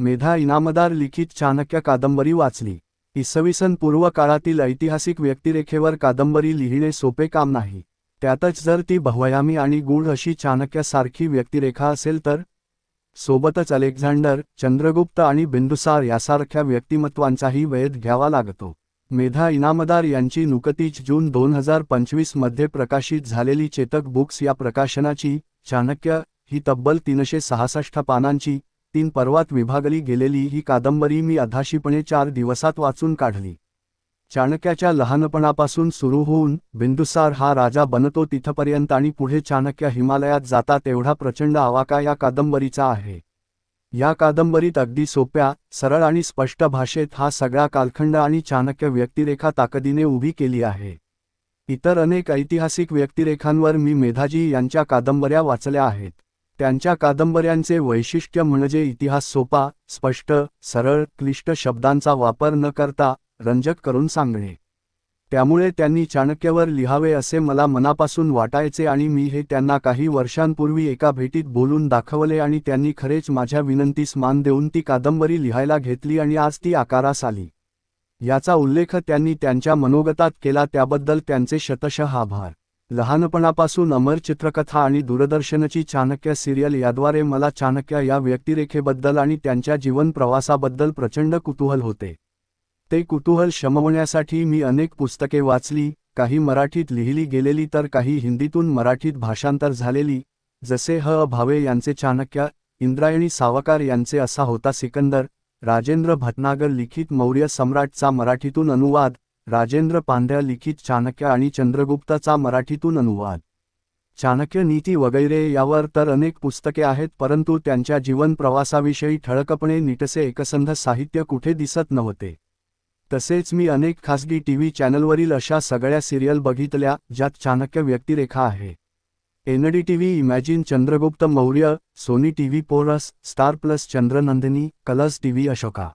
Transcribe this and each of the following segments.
मेधा इनामदार लिखित चाणक्य कादंबरी वाचली. इसवीसन पूर्व काळातील ऐतिहासिक व्यक्तिरेखेवर कादंबरी लिहिणे सोपे काम नाही. त्यातच जर ती भवयामी आणि गूढ अशी चाणक्यासारखी व्यक्तिरेखा असेल तर? सोबतच अलेक्झांडर चंद्रगुप्त आणि बिंदुसार यासारख्या व्यक्तिमत्वांचाही वेध घ्यावा लागतो. मेधा इनामदार यांची नुकतीच जून दोन हजार पंचवीसमध्ये प्रकाशित झालेली चेतक बुक्स या प्रकाशनाची चाणक्य ही तब्बल तीनशे सहासष्ट पानांची तीन पर्वात विभागली गेलेली ही कादंबरी मी अधाशीपणे चार दिवसात वाचून काढली. चाणक्याच्या लहानपणापासून सुरू होऊन बिंदुसार हा राजा बनतो तिथपर्यंत आणि पुढे चाणक्य हिमालयात जाता तेवढा प्रचंड आवाका या कादंबरीचा आहे. या कादंबरीत अगदी सोप्या सरळ आणि स्पष्ट भाषेत हा सगळा कालखंड आणि चाणक्य व्यक्तिरेखा ताकदीने उभी केली आहे. इतर अनेक ऐतिहासिक व्यक्तिरेखांवर मी मेधाजी यांच्या कादंबऱ्या वाचल्या आहेत. त्यांच्या कादंबऱ्यांचे वैशिष्ट्य म्हणजे इतिहास सोपा स्पष्ट सरळ क्लिष्ट शब्दांचा वापर न करता रंजक करून सांगणे. त्यामुळे त्यांनी चाणक्यवर लिहावे असे मला मनापासून वाटायचे आणि मी हे त्यांना काही वर्षांपूर्वी एका भेटीत बोलून दाखवले आणि त्यांनी खरेच माझ्या विनंतीस मान देऊन ती कादंबरी लिहायला घेतली आणि आज ती आकारास आली. याचा उल्लेख त्यांनी त्यांच्या मनोगतात केला त्याबद्दल त्यांचे शतशः आभार. लहानपणापासून अमर चित्रकथा आणि दूरदर्शनची चाणक्य सिरियल याद्वारे मला चाणक्य या व्यक्तिरेखेबद्दल आणि त्यांच्या जीवन प्रवासाबद्दल प्रचंड कुतूहल होते. ते कुतूहल शमवण्यासाठी मी अनेक पुस्तके वाचली काही मराठीत लिहिली गेलेली तर काही हिंदीतून मराठीत भाषांतर झालेली जसे ह. भावे यांचे चाणक्य इंद्रायणी सावकार यांचे असा होता सिकंदर राजेंद्र भटनागर लिखित मौर्य सम्राटचा मराठीतून अनुवाद राजेंद्र पांड्या लिखित चाणक्य आणि चंद्रगुप्ताचा मराठीतून अनुवाद. चाणक्य नीती वगैरे यावर तर अनेक पुस्तके आहेत परंतु त्यांच्या जीवन प्रवासाविषयी ठळकपणे नीटसे एकसंध साहित्य कुठे दिसत नव्हते. तसेच मी अनेक खासगी टीव्ही चॅनलवरील अशा सगळ्या सिरियल बघितल्या ज्यात चाणक्य व्यक्तिरेखा आहे. ND TV imagine Chandragupta Maurya Sony TV Porus Star Plus Chandranandini Colors TV Ashoka.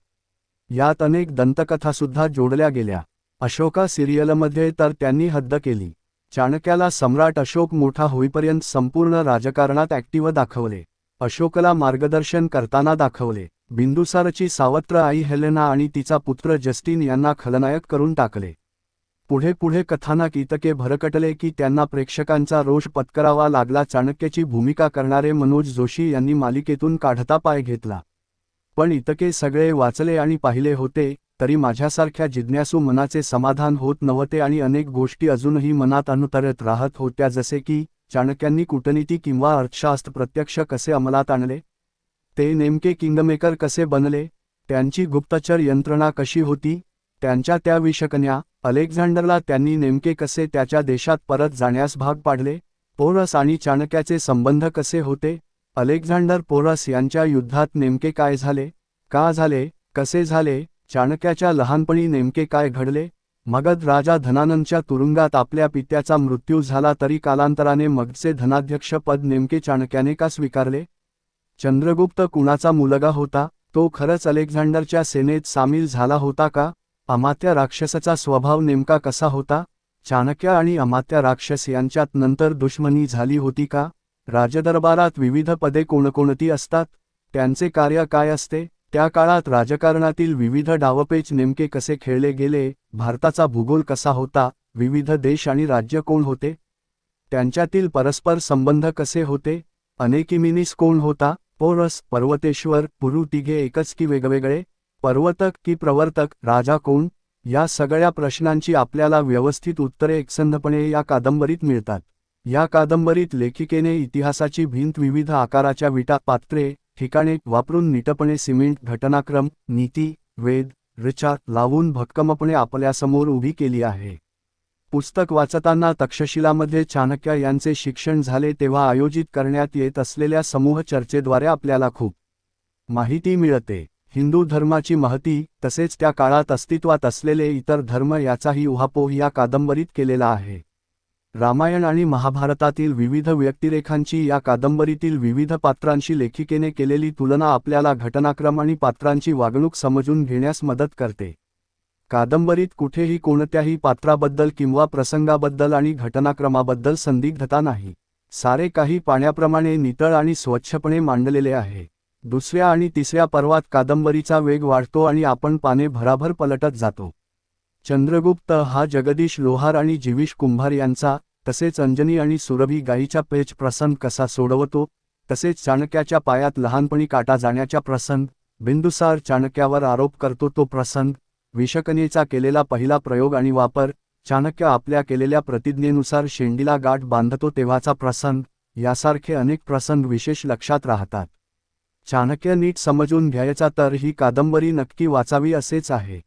यात अनेक दंतकथासुद्धा जोडल्या गेल्या. अशोका सिरियलमध्ये तर त्यांनी हद्द केली. चाणक्याला सम्राट अशोक मोठा होईपर्यंत संपूर्ण राजकारणात ॲक्टिव्ह दाखवले. अशोकला मार्गदर्शन करताना दाखवले. बिंदुसारची सावत्र आई हेलेना आणि तिचा पुत्र जस्टिन यांना खलनायक करून टाकले. पुढे पुढे कथानक इतके भरकटले की त्यांना प्रेक्षकांचा रोष पत्करावा लागला. चाणक्याची भूमिका करणारे मनोज जोशी यांनी मालिकेतून काढता पाय घेतला. पण इतके सगळे वाचले आणि पाहिले होते तरी माझ्यासारख्या जिज्ञासू मनाचे समाधान होत नव्हते आणि अनेक गोष्टी अजूनही मनात अनुतरत राहत होत्या जसे की चाणक्यांनी कूटनीती किंवा अर्थशास्त्र प्रत्यक्ष कसे अंमलात आणले? ते नेमके किंगमेकर कसे बनले? त्यांची गुप्तचर यंत्रणा कशी होती? त्यांच्या त्या विषकन्या अलेक्झांडरला त्यांनी नेमके कसे त्याच्या देशात परत जाण्यास भाग पाडले? पोरस आणि चाणक्याचे संबंध कसे होते? अलेक्झांडर पोरस यांच्या युद्धात नेमके काय झाले? का झाले? कसे झाले? चाणक्याच्या लहानपणी नेमके काय घडले? मगध राजा धनानंदच्या तुरुंगात आपल्या पित्याचा मृत्यू झाला तरी कालांतराने मगधचे धनाध्यक्ष पद नेमके चाणक्याने का स्वीकारले? चंद्रगुप्त कुणाचा मुलगा होता? तो खरंच अलेक्झांडरच्या सेनेत सामील झाला होता का? अमात्या राक्षसाचा स्वभाव नेमका कसा होता? चाणक्य आणि अमात्या राक्षस यांच्यात नंतर दुश्मनी झाली होती का? राजदरबारात विविध पदे कोणकोणती असतात? त्यांचे कार्य काय असते? त्या काळात राजकारणातील विविध डावपेच नेमके कसे खेळले गेले भारताचा भूगोल कसा होता विविध देश आणि राज्य कोण होते त्यांच्यातील परस्पर संबंध कसे होते अनेकिमिनिस कोण होता पोरस पर्वतेश्वर पुरु तिघे एकच की वेगवेगळे पर्वतक की प्रवर्तक राजा कोण या सगळ्या प्रश्नांची आपल्याला व्यवस्थित उत्तरे एकसंधपणे या कादंबरीत मिळतात. या कादंबरीत लेखिकेने इतिहासाची भिंत विविध आकाराच्या विटा पात्रे ठिकाणे वापरून नीटपणे सिमेंट घटनाक्रम नीती वेद ऋचा लावून भक्कमपणे आपल्यासमोर उभी केली आहे. पुस्तक वाचताना तक्षशिलामध्ये चाणक्य यांचे शिक्षण झाले तेव्हा आयोजित करण्यात येत असलेल्या समूह चर्चेद्वारे आपल्याला खूप माहिती मिळते. हिंदू धर्माची महती तसेच त्या काळात अस्तित्वात असलेले इतर धर्म याचाही उहापोह या कादंबरीत केलेला आहे. रामायण आणि महाभारतातील विविध व्यक्तिरेखांची या कादंबरीतील विविध पात्रांशी लेखिकेने केलेली तुलना आपल्याला घटनाक्रम आणि पात्रांची वागणूक समजून घेण्यास मदत करते. कादंबरीत कुठेही कोणत्याही पात्राबद्दल किंवा प्रसंगाबद्दल आणि घटनाक्रमाबद्दल संदिग्धता नाही. सारे काही पाण्याप्रमाणे नितळ आणि स्वच्छपणे मांडलेले आहे. दुसऱ्या आणि तिसऱ्या पर्वात कादंबरीचा वेग वाढतो आणि आपण पाने भराभर पलटत जातो. चंद्रगुप्त हा जगदीश लोहार आणि जीविश कुंभार यांचा तसेच अंजनी आणि सुरभी गायीचा पेच प्रसंग कसा सोडवतो तसेच चाणक्याच्या पायात लहानपणी काटा जाण्याचा प्रसंग बिंदुसार चाणक्यावर आरोप करतो तो प्रसंग विषकनेचा केलेला पहिला प्रयोग आणि वापर चाणक्य आपल्या केलेल्या प्रतिज्ञेनुसार शेंडीला गाठ बांधतो तेव्हाचा प्रसंग यासारखे अनेक प्रसंग विशेष लक्षात राहतात. चाणक्य नीट समजून घ्यायचा तर ही कादंबरी नक्की वाचावी असेच आहे.